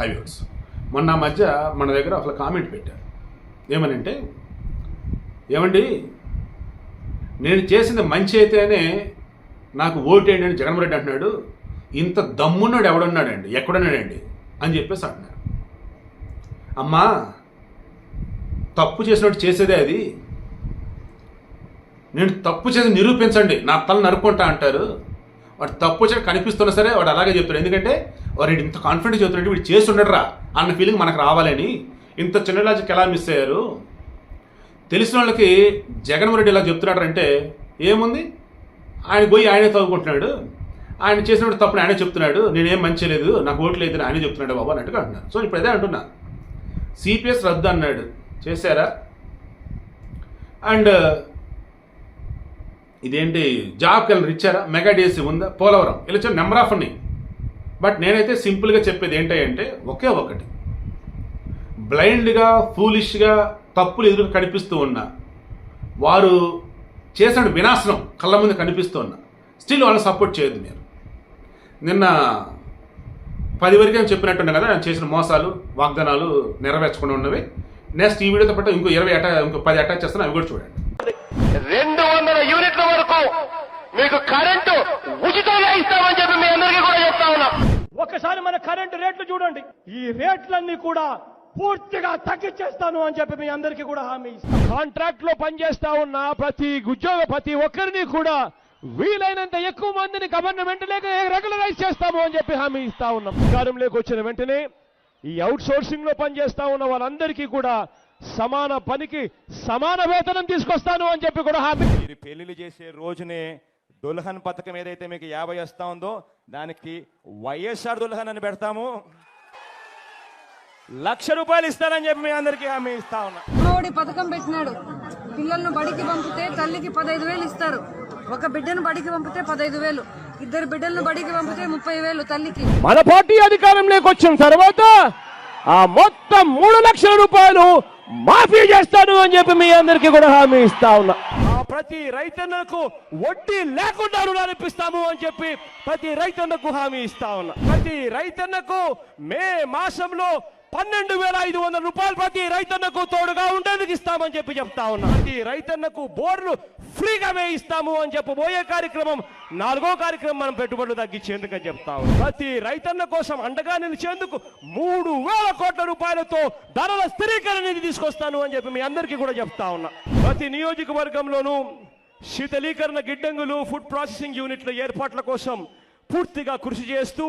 Highways. మొన్న మధ్య మన దగ్గర అసలు కామెంట్ పెట్టారు. ఏమనంటే ఏమండి నేను చేసింది మంచి అయితేనే నాకు ఓటేయండి అని జగన్మోహన్ రెడ్డి అంటున్నాడు. ఇంత దమ్మున్నాడు ఎవడున్నాడండి? ఎక్కడున్నాడండి? అని చెప్పేసి అంటున్నాడు అమ్మా తప్పు చేసినట్టు చేసేదే అది. నేను తప్పు చేసి నిరూపించండి. నా తల నరుక్కుంటా అంటారు. వాడు తప్పు చేసి కనిపిస్తున్నా సరే వాడు అలాగే చెప్తాడు. ఎందుకంటే వారు ఇంత కాన్ఫిడెంట్ చెప్తున్నాడు వీడు చేసి ఉండడురా అన్న ఫీలింగ్ మనకు రావాలని ఇంత చిన్న లాజిక్ ఎలా మిస్ అయ్యారు? తెలిసిన వాళ్ళకి జగన్మోహన్ రెడ్డి ఇలా చెప్తున్నాడు అంటే ఏముంది? ఆయన పోయి ఆయనే తవ్వుకుంటున్నాడు. ఆయన చేసినప్పుడు తప్పుడు ఆయనే చెప్తున్నాడు. నేనేం మంచి లేదు నాకు ఓట్లు లేదని ఆయనే చెప్తున్నాడు బాబు అన్నట్టుగా అంటున్నాను సో ఇప్పుడు అదే అంటున్నా. సిపిఎస్ రద్దు అన్నాడు. చేశారా? అండ్ ఇదేంటి? జాబ్ వెళ్ళి ఇచ్చారా? మెగా డిఎస్సీ ఉందా? పోలవరం. ఇలా నెంబర్ ఆఫ్ ఉన్నాయి. బట్ నేనైతే సింపుల్గా చెప్పేది ఏంటంటే ఒకే ఒకటి. బ్లైండ్గా ఫూలిష్గా తప్పులు ఎదురు కనిపిస్తూ ఉన్నా వారు చేసిన వినాశనం కళ్ళ ముందు కనిపిస్తూ ఉన్నా స్టిల్ వాళ్ళని సపోర్ట్ చేయొద్దు నేను. నిన్న పది వరకు నేను చెప్పినట్టున్నా కదా నేను చేసిన మోసాలు వాగ్దానాలు నెరవేర్చకుండా ఉన్నవి. నెక్స్ట్ ఈ వీడియోతో పాటు ఇంకో ఇరవై అటా ఇంకో పది అటాచ్ చేస్తాను అవి కూడా చూడండి. రెండు వందల యూనిట్ల వరకు మీకు కరెంటు ఉచితంగా ఇస్తామని చెప్పి మీ అందరికీ కూడా చెప్తా ఉన్నా ఒకసారి మన కరెంటు రేట్లు చూడండి. ఈ రేట్లన్నీ కూడా పూర్తిగా తగ్గించేస్తాను అని చెప్పి మీ అందరికీ కూడా హామీ ఇస్తాను. కాంట్రాక్ట్లో పనిచేస్తా ఉన్న ప్రతి ఉద్యోగ ప్రతి ఒక్కరిని కూడా వీలైనంత ఎక్కువ మందిని గవర్నమెంట్ లేక రెగ్యులరైజ్ చేస్తాము అని చెప్పి హామీ ఇస్తా ఉన్నాం. అధికారంలోకి వచ్చిన వెంటనే ఈ అవుట్ సోర్సింగ్లో పనిచేస్తా ఉన్న వాళ్ళందరికీ కూడా సమాన పనికి సమాన వేతనం తీసుకొస్తాను అని చెప్పి కూడా హామీ మీరు పెళ్ళిళ్ళు చేసే రోజునే దుల్హన్ పథకం ఏదైతే మీకు యాభై వస్తా ఉందో దానికి వైఎస్ఆర్ దుల్హన్ అని పెడతాము. లక్ష రూపాయలు ఇస్తానని చెప్పి మీ అందరికీ హామీ ఇస్తా ఉన్నా. పథకం పెట్టినాడు. పిల్లలను బడికి పంపితే తల్లికి పదహైదు వేలు ఇస్తారు. ఒక బిడ్డను బడికి పంపితే పదహైదు వేలు. ఇద్దరు బిడ్డలను బడికి పంపితే ముప్పై వేలు తల్లికి. మన పార్టీ అధికారంలోకి వచ్చిన తర్వాత ఆ మొత్తం మూడు లక్షల రూపాయలు మాఫీ చేస్తాను అని చెప్పి మీ అందరికీ కూడా హామీ ఇస్తా ఉన్నా. ప్రతి రైతన్నకు వడ్డీ లేకుండా రుణాలు ఇప్పిస్తాము అని చెప్పి ప్రతి రైతన్నకు హామీ ఇస్తా ఉన్నా. ప్రతి రైతన్నకు మే మాసంలో పన్నెండు వేల ఐదు వందల రూపాయలు ప్రతి రైతన్నకు తోడుగా ఉండేందుకు ఇస్తామని చెప్పి చెప్తా ఉన్నా. ప్రతి రైతన్నకు బోర్లు ఫ్రీగా ఇస్తాము అని చెప్పబోయే కార్యక్రమం నాలుగో కార్యక్రమం మనం పెట్టుబడులు తగ్గించేందుకు అని చెప్తా ప్రతి రైతన్న కోసం అండగా నిలిచేందుకు మూడు వేల కోట్ల రూపాయలతో ధరల స్థిరీకరణ నిధి తీసుకొస్తాను అని చెప్పి మీ అందరికీ కూడా చెప్తా ఉన్నా. ప్రతి నియోజకవర్గంలోనూ శీతలీకరణ గిడ్డంగులు ఫుడ్ ప్రాసెసింగ్ యూనిట్ల ఏర్పాట్ల కోసం పూర్తిగా కృషి చేస్తూ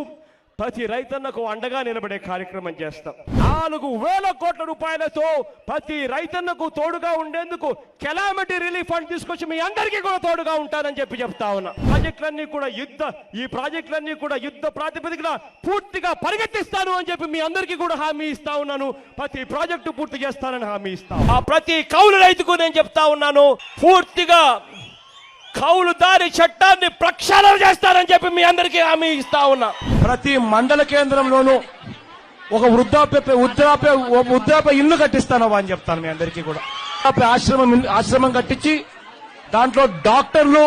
ప్రతి రైతన్నకు అండగా నిలబడే కార్యక్రమం చేస్తాం. నాలుగు వేల కోట్ల రూపాయలతో ప్రతి రైతన్నకు తోడుగా ఉండేందుకు కెలామిటీ రిలీఫ్ ఫండ్ తీసుకొచ్చి మీ అందరికీ కూడా తోడుగా ఉంటానని చెప్పి చెప్తా ఉన్నా. ప్రాజెక్టులన్నీ కూడా యుద్ధ ఈ ప్రాజెక్టులన్నీ కూడా యుద్ధ ప్రాతిపదికన పూర్తిగా పరిగెత్తిస్తాను అని చెప్పి మీ అందరికీ కూడా హామీ ఇస్తా ఉన్నాను. ప్రతి ప్రాజెక్టు పూర్తి చేస్తానని హామీ ఇస్తాను ఆ ప్రతి కౌలు రైతుకు నేను చెప్తా ఉన్నాను. పూర్తిగా కౌలుదారి చట్టాన్ని ప్రక్షాళన చేస్తానని చెప్పి మీ అందరికీ హామీ ఇస్తా ఉన్నా. ప్రతి మండల కేంద్రంలోనూ ఒక వృద్ధాప్య వృద్ధాప్య వృద్ధాప్య ఇల్లు కట్టిస్తాను అని చెప్తాను మీ అందరికీ కూడా. వృద్ధాప్య ఆశ్రమం ఆశ్రమం కట్టించి దాంట్లో డాక్టర్లు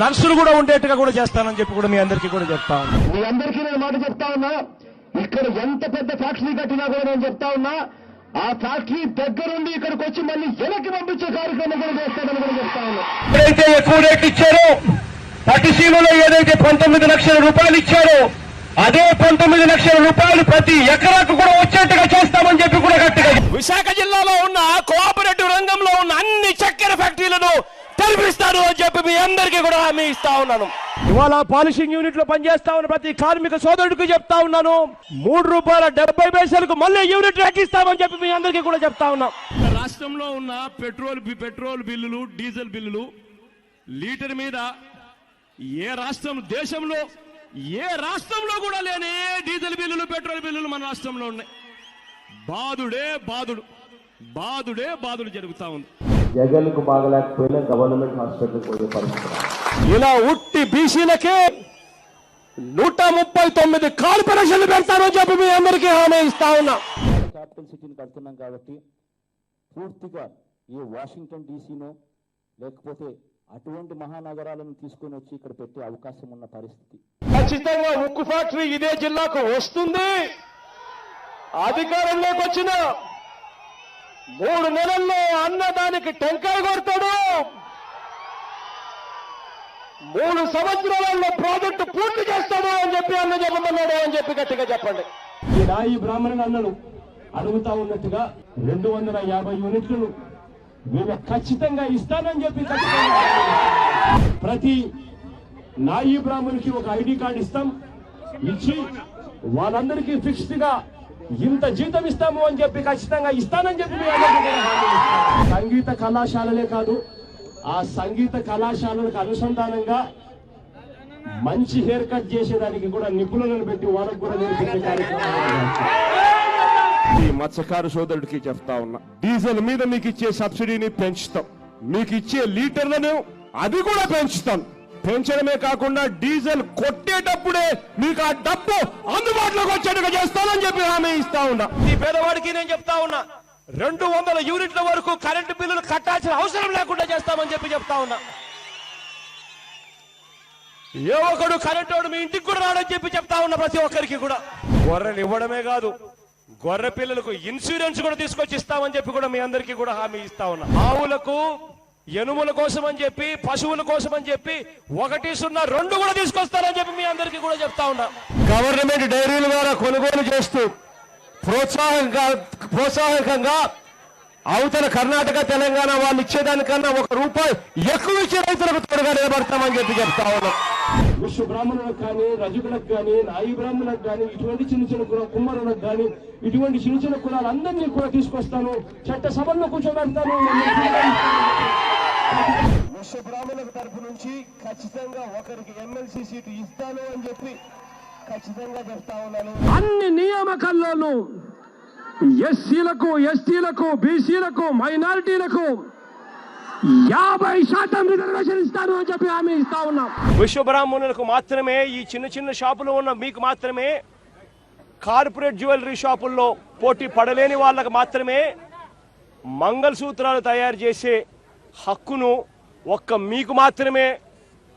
నర్సులు కూడా ఉండేట్టుగా కూడా చేస్తానని చెప్పి కూడా మీ అందరికీ కూడా చెప్తా ఉన్నాను మీ అందరికీ నేను మాట చెప్తా ఉన్నా ఇక్కడ ఎంత పెద్ద ఫ్యాక్టరీ కట్టినా కూడా నేను చెప్తా ఉన్నా ఆ ఫ్యాక్టరీ దగ్గరుండి ఇక్కడికి వచ్చి మళ్ళీ వెనక్కి పంపించే కార్యక్రమం కూడా చేస్తానని కూడా చెప్తా ఉన్నా. ఎప్పుడైతే ఎక్కువ రేట్లు ఇచ్చారో. పట్టిసీమలో ఏదైతే పంతొమ్మిది లక్షల రూపాయలు ఇచ్చారో అదే పంతొమ్మిది లక్షల రూపాయలు ప్రతి ఎకరాకు కూడా వచ్చేట్టుగా చేస్తామని చెప్పి కూడా గట్టిగా విశాఖ జిల్లాలో ఉన్న కోఆపరేటివ్ రంగంలో ఉన్న అన్ని చక్కెర ఫ్యాక్టరీలను తెరిపిస్తాను అని చెప్పి మీ అందరికీ కూడా హామీ ఇస్తా ఉన్నాను. ఇవాళ పాలిషింగ్ యూనిట్లో పనిచేస్తా ఉన్న ప్రతి కార్మిక సోదరుడికి చెప్తా ఉన్నాను. మూడు రూపాయల డెబ్బై పైసలకు మళ్ళీ యూనిట్ ఎక్కిస్తామని చెప్పి మీ అందరికీ కూడా చెప్తా ఉన్నాం. రాష్ట్రంలో ఉన్న పెట్రోల్ బి- పెట్రోల్ బిల్లులు డీజిల్ బిల్లులు లీటర్ మీద ఏ రాష్ట్రం దేశంలో ఏ రాష్ట్రంలో కూడా లేని డీజిల్ బిల్లులు పెట్రోల్ బిల్లులు మన రాష్ట్రంలో ఉన్నాయి. బాధుడే బాధుడు బాధుడే బాధుడు జరుగుతా ఉంది. జగన్కు బాగలేకపోయినా గవర్నమెంట్ హాస్పిటల్కి పోయే పరిస్థితి. ఇలా ఉట్టి బీసీలకే నూట ముప్పై తొమ్మిది కార్పొరేషన్లు పెడతానని చెప్పి మీ అందరికీ హామీ ఇస్తా ఉన్నా. క్యాపిటల్ సిటీని కడుతున్నాం కాబట్టి పూర్తిగా ఈ వాషింగ్టన్ డీసీనో లేకపోతే అటువంటి మహానగరాలను తీసుకొని వచ్చి ఇక్కడ పెట్టే అవకాశం ఉన్న పరిస్థితి. ఖచ్చితంగా ఉక్కు ఫ్యాక్టరీ ఇదే జిల్లాకు వస్తుంది. అధికారంలోకి వచ్చిన మూడు నెలల్లో అన్నదానికి టెంకాయ కొడతాడు. మూడు సంవత్సరాలలో ప్రాజెక్టు పూర్తి చేస్తాడు అని చెప్పి అన్న చెప్పమన్నాడు అని చెప్పి గట్టిగా చెప్పండి. ఈ రాయి బ్రాహ్మణుడు అన్నలు అడుగుతా ఉన్నట్టుగా రెండు వందల యాభై యూనిట్లు మేము ఖచ్చితంగా ఇస్తానని చెప్పి ప్రతి నాయి బ్రాహ్మణునికి ఒక ఐడి కార్డు ఇస్తాం. ఇచ్చి వాళ్ళందరికీ ఫిక్స్డ్గా ఇంత జీతం ఇస్తాము అని చెప్పి ఖచ్చితంగా ఇస్తానని చెప్పి సంగీత కళాశాలలే కాదు ఆ సంగీత కళాశాలలకు అనుసంధానంగా మంచి హెయిర్ కట్ చేసేదానికి కూడా నిపుణులను పెట్టి వాళ్ళకు కూడా నేర్పించే కార్యక్రమం ఈ మత్స్యకారు సోదరుడికి చెప్తా ఉన్నా. డీజిల్ మీద మీకు ఇచ్చే సబ్సిడీని పెంచుతాం. మీకు ఇచ్చే లీటర్లను అది కూడా పెంచుతాం. పెంచడమే కాకుండా డీజిల్ కొట్టేటప్పుడే మీకు ఆ డబ్బు అందుబాటులోకి వచ్చేట్టుగా చేస్తానని చెప్పి హామీ ఇస్తా ఉన్నా. ఈ పేదవాడికి నేను చెప్తా ఉన్నా. రెండు వందల యూనిట్ల వరకు కరెంటు బిల్లులు కట్టాల్సిన అవసరం లేకుండా చేస్తామని చెప్పి చెప్తా ఉన్నా. ఏ ఒకడు కరెంటు వాడు మీ ఇంటికి కూడా రాడని చెప్పి చెప్తా ఉన్నా ప్రతి ఒక్కరికి కూడా. గొర్రెలు ఇవ్వడమే కాదు గొర్రె పిల్లలకు ఇన్సూరెన్స్ కూడా తీసుకొచ్చి ఇస్తామని చెప్పి కూడా మీ అందరికీ కూడా హామీ ఇస్తా ఉన్నా. ఆవులకు ఎనుముల కోసం అని చెప్పి పశువుల కోసం అని చెప్పి ఒకటి సున్నా రెండు కూడా తీసుకొస్తారని చెప్పి మీ అందరికీ కూడా చెప్తా ఉన్నా. గవర్నమెంట్ డైరీల ద్వారా కొనుగోలు చేస్తూ ప్రోత్సాహంగా ప్రోత్సాహకంగా అవతల కర్ణాటక తెలంగాణ వాళ్ళు ఇచ్చేదానికన్నా ఒక రూపాయి ఎక్కువ ఇచ్చే రైతులకు తోడుగా నిలబడతామని చెప్పి చెప్తా ఉన్నాం. విశ్వ బ్రాహ్మణులకు కానీ రజకులకు కానీ నాయి బ్రాహ్మణులకు కానీ ఇటువంటి చిన్న చిన్న కుల కుమ్మరులకు కానీ ఇటువంటి చిన్న చిన్న కులాలందరినీ కూడా తీసుకొస్తాను. చట్ట సభల్లో కూర్చోబెడతాను. విశ్వ బ్రాహ్మణుల తరపు నుంచి ఖచ్చితంగా ఒకరికి ఎమ్మెల్సీ సీటు ఇస్తాను అని చెప్పి ఖచ్చితంగా చెప్తా ఉన్నాను. అన్ని నియామకాల్లోనూ ఎస్సీలకు ఎస్టీలకు బీసీలకు మైనారిటీలకు యాభై శాతం రిజర్వేషన్ ఇస్తాను అని చెప్పి హామీ ఇస్తా ఉన్నాం. విశ్వబ్రాహ్మణులకు మాత్రమే ఈ చిన్న చిన్న షాపులో ఉన్న మీకు మాత్రమే కార్పొరేట్ జ్యువెలరీ షాపుల్లో పోటీ పడలేని వాళ్ళకు మాత్రమే మంగళసూత్రాలు తయారు చేసే హక్కును ఒక్క మీకు మాత్రమే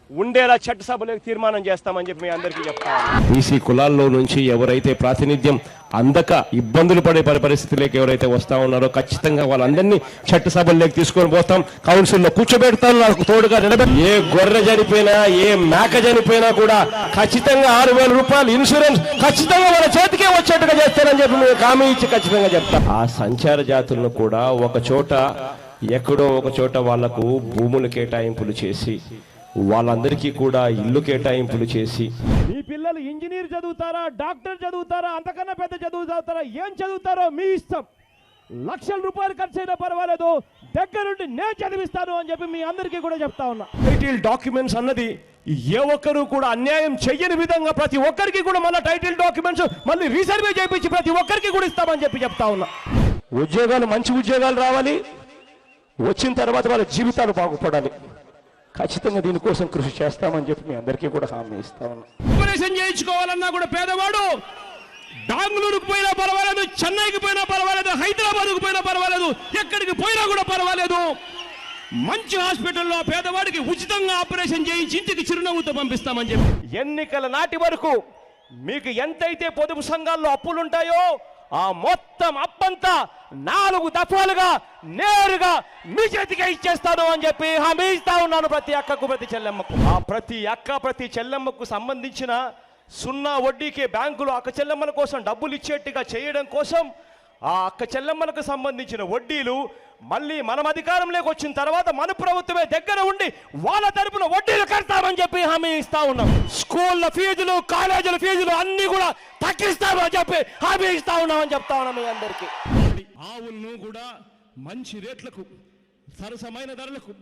ఉండేలా చట్టసభలోకి తీర్మానం చేస్తామని చెప్పి మీ అందరికీ చెప్తాను బీసీ కులాల్లో నుంచి ఎవరైతే ప్రాతినిధ్యం అందక ఇబ్బందులు పడే పరి- పరిస్థితులకు ఎవరైతే వస్తా ఉన్నారో ఖచ్చితంగా వాళ్ళందరినీ చట్టసభల్లోకి తీసుకొని పోతాం. కౌన్సిల్లో కూర్చోబెడతాం. నాకు తోడుగా నిలబెట్టి ఏ గొర్రె చనిపోయినా ఏ మేక చనిపోయినా కూడా ఖచ్చితంగా ఆరు వేల రూపాయలు ఇన్సూరెన్స్ ఖచ్చితంగా వాళ్ళ చేతికే వచ్చేట్టుగా చేస్తానని చెప్పి మేము హామీ ఇచ్చి ఖచ్చితంగా చెప్తాం. ఆ సంచార జాతులను కూడా ఒక చోట ఎక్కడో ఒక చోట వాళ్ళకు భూములు కేటాయింపులు చేసి వాళ్ళందరికీ కూడా ఇల్లు కేటాయింపులు చేసి. మీ పిల్లలు ఇంజనీర్ చదువుతారా డాక్టర్ చదువుతారా అంతకన్నా పెద్ద చదువు చదువుతారా ఏం చదువుతారో మీ ఇష్టం. లక్షల రూపాయలు ఖర్చు అయినా పర్వాలేదు దగ్గరుండి నేను చదివిస్తాను అని చెప్పి మీ అందరికీ కూడా చెప్తా ఉన్నా. టైటిల్ డాక్యుమెంట్స్ అన్నది ఏ ఒక్కరు కూడా అన్యాయం చెయ్యని విధంగా ప్రతి ఒక్కరికి కూడా మళ్ళీ టైటిల్ డాక్యుమెంట్స్ మళ్ళీ రీసర్వే చేయించి ప్రతి ఒక్కరికి కూడా ఇస్తామని చెప్పి చెప్తా ఉన్నా. ఉద్యోగాలు మంచి ఉద్యోగాలు రావాలి వచ్చిన తర్వాత వాళ్ళ జీవితాలు బాగుపడాలి. ఖచ్చితంగా దీనికోసం కృషి చేస్తామని చెప్పి మీ అందరికీ కూడా హామీ ఇస్తా ఉన్నా. ఆపరేషన్ చేయించుకోవాలన్నా కూడా పేదవాడు బెంగళూరుకు పోయినా పర్వాలేదు చెన్నైకి పోయినా పర్వాలేదు హైదరాబాద్కు పోయినా పర్వాలేదు ఎక్కడికి పోయినా కూడా పర్వాలేదు. మంచి హాస్పిటల్లో పేదవాడికి ఉచితంగా ఆపరేషన్ చేయించి ఇంటికి చిరునవ్వుతో పంపిస్తామని చెప్పి. ఎన్నికల నాటి వరకు మీకు ఎంతైతే పొదుపు సంఘాల్లో అప్పులుంటాయో ఆ మొత్తం అప్పంతా నాలుగు దఫాలుగా నేరుగా మీ చేతికే ఇచ్చేస్తాను అని చెప్పి హామీ ఇస్తా ఉన్నాను ప్రతి అక్కకు ప్రతి చెల్లెమ్మకు. ఆ ప్రతి అక్క ప్రతి చెల్లెమ్మకు సంబంధించిన సున్నా వడ్డీకి బ్యాంకులు అక్క చెల్లెమ్మల కోసం డబ్బులు ఇచ్చేట్టుగా చేయడం కోసం ఆ అక్క చెల్లెమ్మలకు సంబంధించిన వడ్డీలు మళ్ళీ మనం అధికారంలోకి వచ్చిన తర్వాత మన ప్రభుత్వమే దగ్గర ఉండి వాళ్ళ తరపున వడ్డీలు కడతామని చెప్పి హామీ ఇస్తా ఉన్నాం. స్కూళ్ళ ఫీజులు కాలేజీల ఫీజులు అన్ని కూడా తగ్గిస్తామని చెప్పి హామీ ఇస్తా ఉన్నామని చెప్తా ఉన్నాం మీ అందరికీ. ఆవులను కూడా మంచి రేట్లకు సరసమైన ధరలకు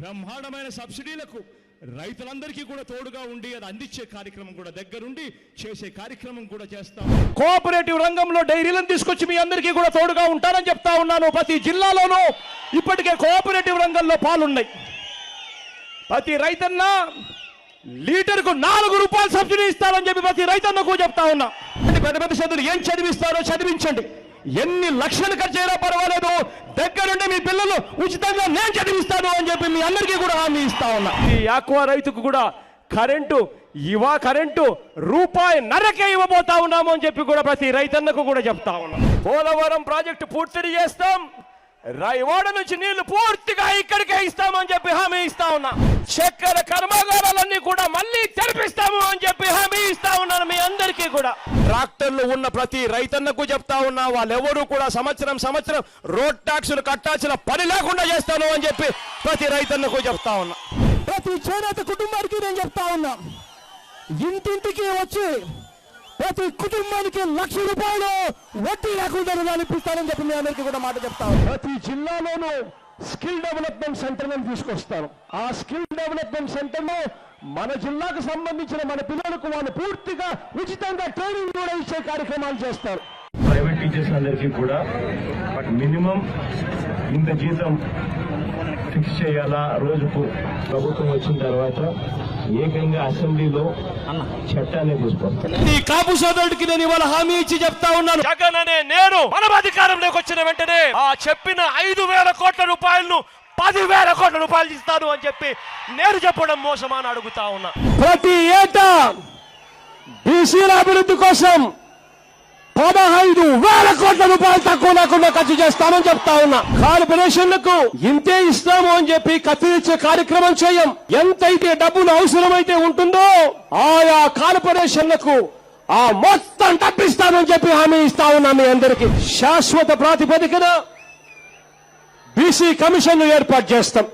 బ్రహ్మాండమైన సబ్సిడీలకు రైతులందరికీ కూడా తోడుగా ఉండి అది అందించే కార్యక్రమం కూడా దగ్గరుండి చేసే కార్యక్రమం కూడా చేస్తాం. కోఆపరేటివ్ రంగంలో డైరీలను తీసుకొచ్చి మీ అందరికీ కూడా తోడుగా ఉంటారని చెప్తా ఉన్నాను. ప్రతి జిల్లాలోనూ ఇప్పటికే కోఆపరేటివ్ రంగంలో పాలున్నాయి. ప్రతి రైతన్న లీటర్కు నాలుగు రూపాయలు సబ్సిడీ ఇస్తారని చెప్పి ప్రతి రైతన్నకు చెప్తా ఉన్నా. పెద్ద పెద్ద చదువులు ఏం చదివిస్తారో చదివించండి. ఎన్ని లక్షలు ఖర్చు అయినా పర్వాలేదు దగ్గరుండి మీ పిల్లలు ఉచితంగా నేను చదివిస్తాను అని చెప్పి మీ అందరికీ కూడా హామీ ఇస్తా ఉన్నా. ఈ ఆక్వా రైతుకు కూడా కరెంటు ఇవా కరెంటు రూపాయి నరకే ఇవ్వబోతా ఉన్నాము అని చెప్పి కూడా ప్రతి రైతన్నకు కూడా చెప్తా ఉన్నాం. పోలవరం ప్రాజెక్టు పూర్తి చేస్తాం. రాయవాడ నుంచి నీళ్ళు పూర్తిగా ఇక్కడికే ఇస్తామని చెప్పి హామీ ఇస్తా ఉన్నా. చక్కెర కర్మాగారాలన్నీ కూడా మళ్ళీ తెరిపిస్తాము అని చెప్పి హామీ ఇస్తా ఉన్నాను మీ అందరికీ కూడా. ట్రాక్టర్లు ఉన్న ప్రతి రైతన్నకు చెప్తా ఉన్నా వాళ్ళెవరూ కూడా సంవత్సరం సంవత్సరం రోడ్ ట్యాక్సులు కట్టాల్సిన పని లేకుండా చేస్తాను అని చెప్పి ప్రతి రైతన్నకు చెప్తా ఉన్నా. ప్రతి చేనేత కుటుంబానికి నేను చెప్తా ఉన్నా. ఇంటింటికి వచ్చి ప్రతి కుటుంబానికి లక్ష రూపాయలు వడ్డీ లేకుండా రుణాలు ఇప్పిస్తానని చెప్పి మీ అందరికీ కూడా మాట చెప్తా ఉన్నా. ప్రతి జిల్లాలోనూ స్కిల్ డెవలప్మెంట్ సెంటర్ నేను తీసుకొస్తాను ఆ స్కిల్ డెవలప్మెంట్ సెంటర్ మన జిల్లాకు సంబంధించిన మన పిల్లలకు వాళ్ళు పూర్తిగా ఉచితంగా ట్రైనింగ్ కూడా ఇచ్చే కార్యక్రమాలు చేస్తారు. ప్రైవేట్ టీచర్స్ అందరికీ కూడా బట్ మినిమం ఇంత జీతం ఫిక్స్ చేయాలా? రోజుకు ప్రభుత్వం వచ్చిన తర్వాత ఏకంగా అసెంబ్లీలో చట్టాన్ని తీసుకొస్తారు ఈ కాపు సోదరుడికి నేను ఇవాళ హామీ ఇచ్చి చెప్తా ఉన్నాను. జగన్ అనే నేను మనం అధికారంలోకి వచ్చిన వెంటనే ఆ చెప్పిన ఐదు వేల కోట్ల రూపాయలను పదివేల కోట్ల రూపాయలు ఇస్తాను అని చెప్పి నేను చెప్పడం మోసమా అని అడుగుతా ఉన్నా. ప్రతి ఏటా బీసీల అభివృద్ధి కోసం పదహైదు వేల కోట్ల రూపాయలు తక్కువ లేకుండా ఖర్చు చేస్తామని చెప్తా ఉన్నా. కార్పొరేషన్లకు ఇంతే ఇస్తాము అని చెప్పి కత్తిరించే కార్యక్రమం చేయం. ఎంతైతే డబ్బులు అవసరమైతే ఉంటుందో ఆయా కార్పొరేషన్లకు ఆ మొత్తం తప్పిస్తామని చెప్పి హామీ ఇస్తా ఉన్నా మీ అందరికీ. శాశ్వత ప్రాతిపదికన బీసీ కమిషన్ ఏర్పాటు చేస్తాం.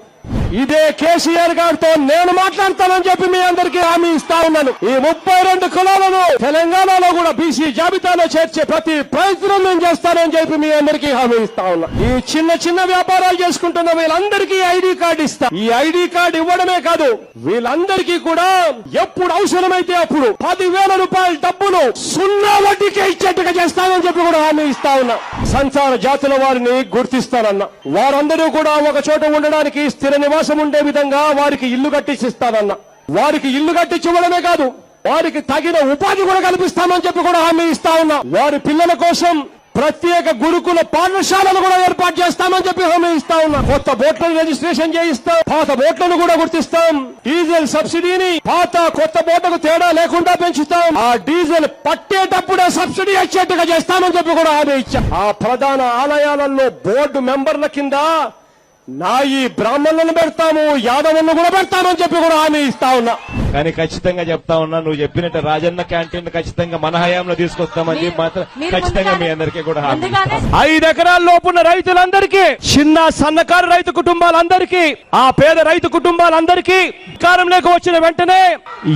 ఇదే కేసీఆర్ గారితో నేను మాట్లాడతానని చెప్పి మీ అందరికీ హామీ ఇస్తా ఉన్నాను. ఈ ముప్పై రెండు కులాలను తెలంగాణలో కూడా బీసీ జాబితాలో చేర్చే ప్రతి ప్రయత్నం నేను చేస్తానని చెప్పి మీ అందరికీ హామీ ఇస్తా ఉన్నా. ఈ చిన్న చిన్న వ్యాపారాలు చేసుకుంటున్న వీళ్ళందరికీ ఐడి కార్డు ఇస్తా. ఈ ఐడి కార్డు ఇవ్వడమే కాదు వీళ్ళందరికీ కూడా ఎప్పుడు అవసరమైతే అప్పుడు పదివేల రూపాయల డబ్బులు సున్నా వడ్డీకే ఇచ్చేట్టుగా చేస్తానని చెప్పి కూడా హామీ ఇస్తా ఉన్నా. సంచార జాతుల వారిని గుర్తిస్తానన్నా. వారందరూ కూడా ఒక చోట ఉండడానికి స్థిర నివాసం ఉండే విధంగా వారికి ఇల్లు కట్టించిస్తానన్నా వారికి ఇల్లు కట్టించివ్వడమే కాదు వారికి తగిన ఉపాధి కూడా కల్పిస్తామని చెప్పి కూడా హామీ ఇస్తా ఉన్నా. వారి పిల్లల కోసం ప్రత్యేక గురుకుల పాఠశాలలు కూడా ఏర్పాటు చేస్తామని చెప్పి హామీ ఇస్తా ఉన్నా. కొత్త బోట్లను రిజిస్ట్రేషన్ చేయిస్తాం పాత బోట్లను కూడా గుర్తిస్తాం. డీజిల్ సబ్సిడీని పాత కొత్త బోట్లకు తేడా లేకుండా పెంచుతాం. ఆ డీజిల్ పట్టేటప్పుడే సబ్సిడీ వచ్చేట్టుగా చేస్తామని చెప్పి కూడా హామీ ఇచ్చాం. ఆ ప్రధాన ఆలయాలలో బోర్డు మెంబర్ల కింద నా ఈ బ్రాహ్మణులను పెడతాము యాదవులను కూడా పెడతామని చెప్పి కూడా హామీ ఇస్తా ఉన్నా. కానీ ఖచ్చితంగా చెప్తా ఉన్నా నువ్వు చెప్పినట్టు రాజన్న క్యాంటీన్ ఖచ్చితంగా మన హయాంలో తీసుకొస్తామని చెప్పి మాత్రం ఖచ్చితంగా మీ అందరికీ కూడా హామీ. ఐదు ఎకరాల లోపున్న రైతులందరికీ చిన్న సన్నకారు రైతు కుటుంబాలందరికీ ఆ పేద రైతు కుటుంబాలందరికీ అధికారంలోకి వచ్చిన వెంటనే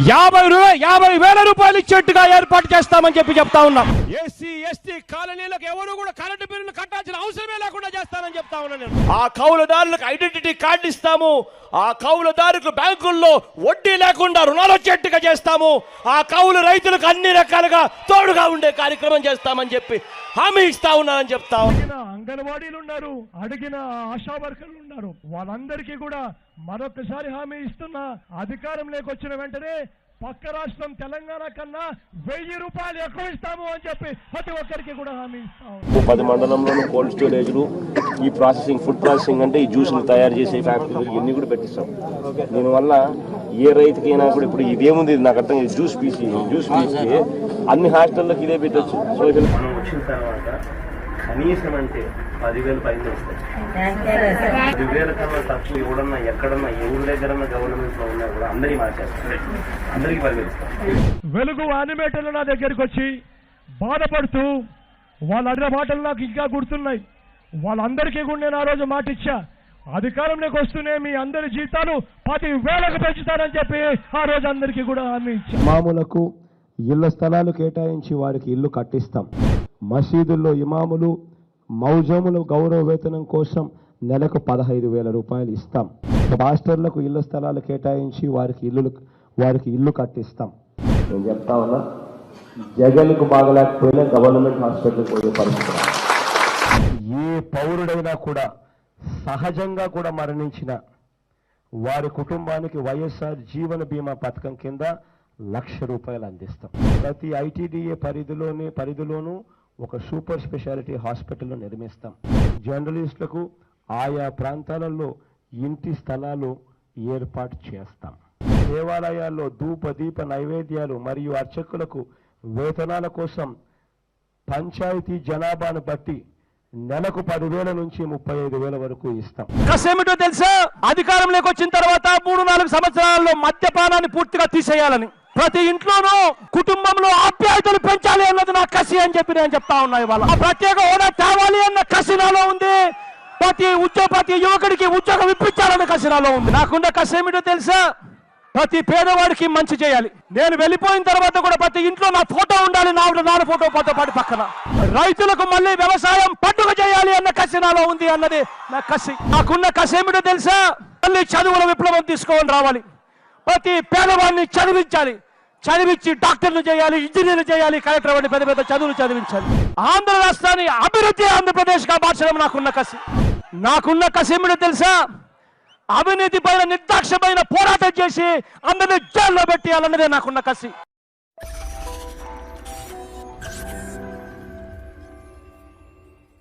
యాభై రూ- యాభై వేల రూపాయలు ఇచ్చేట్టుగా ఏర్పాటు చేస్తామని చెప్పి చెప్తా ఉన్నాం. ఎస్సీ ఎస్టీ కాలనీలకు ఎవరు కూడా కరెంటు బిల్లులు కట్టాల్సిన అవసరమే లేకుండా చేస్తానని చెప్తా ఉన్నాను నేను. ఆ కౌలుదారులకు ఐడెంటిటీ కార్డు ఇస్తాము. ఆ కౌలుదారుకు బ్యాంకుల్లో వడ్డీ లేకుండా రుణాలు వచ్చేట్టుగా చేస్తాము. ఆ కౌలు రైతులకు అన్ని రకాలుగా తోడుగా ఉండే కార్యక్రమం చేస్తామని చెప్పి హామీ ఇస్తా ఉన్నానని చెప్తా అడిగిన అంగన్వాడీలు ఉన్నారు అడిగిన ఆశా వర్కర్లు ఉన్నారు. వాళ్ళందరికీ కూడా మరొకసారి హామీ ఇస్తున్నా అధికారం లేకొచ్చిన వెంటనే పక్క రాష్ట్రం తెలంగాణ కన్నా వెయ్యి రూపాయలు ఎక్కువ ఇస్తాము అని చెప్పి ప్రతి ఒక్కరికి కూడా హామీ ఇస్తాము. పది మండలంలోనూ కోల్డ్ స్టోరేజ్లు ఈ ప్రాసెసింగ్ ఫుడ్ ప్రాసెసింగ్ అంటే ఈ జ్యూస్లు తయారు చేసే ఫ్యాక్టరీలు ఇవన్నీ కూడా పెట్టిస్తాం. దీనివల్ల ఏ రైతుకైనా కూడా ఇప్పుడు ఇదేముంది ఇది నాకు అర్థం కాదు. జ్యూస్ పీసి జ్యూస్ పీసి. అన్ని హాస్టల్లోకి ఇదే పెట్టచ్చు. సో ఇది మనం వచ్చిన తర్వాత కనీసం అంటే పదివేలు పైన వస్తాయి పదివేల కన్నా తక్కువ ఎవడన్నా ఎక్కడన్నా ఎవరి దగ్గరన్నా గవర్నమెంట్లో ఉన్నా కూడా అందరికీ మార్చేస్తారు. అందరికీ పదివేలు ఇస్తారు వెలుగు యానిమేటర్లు నా దగ్గరికి వచ్చి బాధపడుతూ వాళ్ళ అడిగిన మాటలు నాకు ఇంకా గుర్తున్నాయి. వాళ్ళందరికీ కూడా నేను ఆ రోజు మాట ఇచ్చా అధికారంలోకి వస్తూనే మీ అందరి జీతాలు పది వేలకు పెంచుతానని చెప్పి ఆ రోజు అందరికీ కూడా హామీ ఇచ్చా ఇమాములకు ఇళ్ళ స్థలాలు కేటాయించి వారికి ఇల్లు కట్టిస్తాం. మసీదుల్లో ఇమాములు మౌజముల గౌరవ వేతనం కోసం నెలకు పదహైదు వేల రూపాయలు ఇస్తాం. పాస్టర్లకు ఇళ్ళ స్థలాలు కేటాయించి వారికి ఇల్లు వారికి ఇల్లు కట్టిస్తాం. నేను చెప్తా ఉన్నా జగన్కు బాగలేకపోయినా గవర్నమెంట్ హాస్పిటల్కి పోయే పరిస్థితి. ఏ పౌరుడైనా కూడా సహజంగా కూడా మరణించిన వారి కుటుంబానికి వైఎస్ఆర్ జీవన బీమా పథకం కింద లక్ష రూపాయలు అందిస్తాం. ప్రతి ఐటీడీఏ పరిధిలోని పరిధిలోనూ ఒక సూపర్ స్పెషాలిటీ హాస్పిటల్ను నిర్మిస్తాం. జర్నలిస్టులకు ఆయా ప్రాంతాలలో ఇంటి స్థలాలు ఏర్పాటు చేస్తాం. దేవాలయాల్లో ధూప దీప నైవేద్యాలు మరియు అర్చకులకు వేతనాల కోసం పంచాయతీ జనాభాను బట్టి నెలకు పదివేల నుంచి ముప్పై ఐదు వేల వరకు ఇస్తాం. కసేమిటో తెలుసా? అధికారంలోకి వచ్చిన తర్వాత మూడు నాలుగు సంవత్సరాల్లో మద్యపానాన్ని పూర్తిగా తీసేయాలని. ప్రతి ఇంట్లోనూ కుటుంబంలో ఆప్యాయతలు పెంచాలి అన్నది నా కసి అని చెప్పి నేను చెప్తా ఉన్నా ఇవాళ. ప్రత్యేక హోదా తేవాలి అన్న కసి నాలో ఉంది. ప్రతి ఉద్యోగ ప్రతి యువకుడికి ఉద్యోగం ఇప్పించాలన్న కసి నాలో ఉంది. నాకున్న కసి ఏమిటో తెలుసా? ప్రతి పేదవాడికి మంచి చేయాలి. నేను వెళ్ళిపోయిన తర్వాత కూడా ప్రతి ఇంట్లో నా ఫోటో ఉండాలి. నా నాన్న ఫోటో ఫోటో పాటు పక్కన. రైతులకు మళ్ళీ వ్యవసాయం పండుగ చేయాలి అన్న కసి నాలో ఉంది అన్నది నా కసి. నాకున్న కసి ఏమిటో తెలుసా? మళ్ళీ చదువుల విప్లవం తీసుకొని రావాలి. ప్రతి పేదవాడిని చదివించాలి. చదివించి డాక్టర్లు చేయాలి ఇంజనీర్లు చేయాలి కలెక్టర్ వంటి పెద్ద పెద్ద చదువులు చదివించాలి. ఆంధ్ర రాష్ట్రాన్ని అభివృద్ధి ఆంధ్రప్రదేశ్గా మార్చడం నాకున్న కసి. నాకున్న కసి ఏమిటో తెలుసా? అవినీతి పైన నిర్దాక్షమైన పోరాటం చేసి అందరినీ జైల్లో పెట్టేయాలన్నదే నాకున్న కసి.